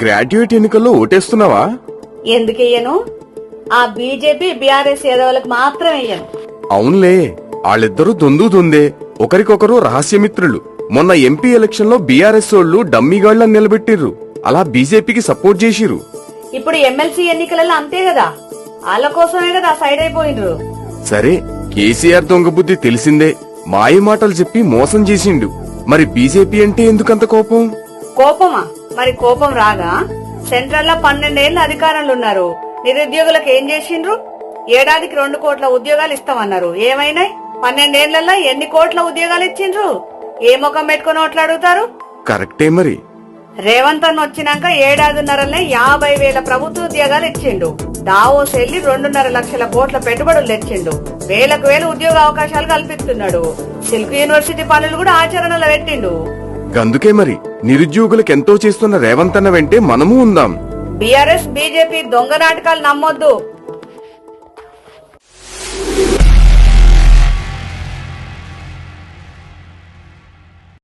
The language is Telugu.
గ్రాడ్యుయేట్ ఎన్నికల్లో ఓటేస్తున్నావా? ఎందుకెయ్యను? ఆ బీజేపీ బీఆర్ఎస్ ఏదోలకు మాత్రం వెయ్యను అవునులే వాళ్ళిద్దరూ దొందు దొందే ఒకరికొకరు రహస్యమిత్రులు. మొన్న ఎంపీ ఎలక్షన్లో బీఆర్ఎస్ ఓళ్ళు డమ్మిగాళ్ళను నిలబెట్టిర్రు. అలా బీజేపీకి సపోర్ట్ చేసిర్రు. ఇప్పుడు ఎమ్మెల్సీ ఎన్నికలలో అంతే కదా? వాళ్ళ కోసమే కదా సైడ్ అయిపోయినరు సరే కేసీఆర్ దొంగ బుద్ధి తెలిసిందే. మాయ మాటలు చెప్పి మోసం చేసిండు. మరి బీజేపీ అంటే ఎందుకంత కోపం? కోపమా? మరి కోపం రాగా సెంట్రల్లో పన్నెండేళ్ళ అధికారంలో ఉన్నారు నిరుద్యోగులకు ఏం చేసిండ్రు? ఏడాదికి రెండు కోట్ల ఉద్యోగాలు ఇస్తామన్నారు. ఏమైనాయి? పన్నెండేళ్ళలో ఎన్ని కోట్ల ఉద్యోగాలు ఇచ్చిండ్రు? ఏ ముఖం పెట్టుకుని ఓట్లు అడుగుతారు కరెక్టే మరి. రేవంత్ అన్న వచ్చినాక ఏడాదిన్నరలనే యాభై వేల ప్రభుత్వ ఉద్యోగాలు ఇచ్చిండు. దావోస్ వెళ్ళి రెండున్నర లక్షల కోట్ల పెట్టుబడులు తెచ్చిండు. వేలకు వేల ఉద్యోగ అవకాశాలు కల్పిస్తున్నాడు. సిల్క్ యూనివర్సిటీ పనులు కూడా ఆచరణలో పెట్టిండు. గందుకే మరి. నిరుద్యోగులకు ఎంతో చేస్తున్న రేవంత్ అన్న వెంటే మనము ఉందాం. బీఆర్ఎస్ బీజేపీ దొంగ నాటకాలు నమ్మొద్దు.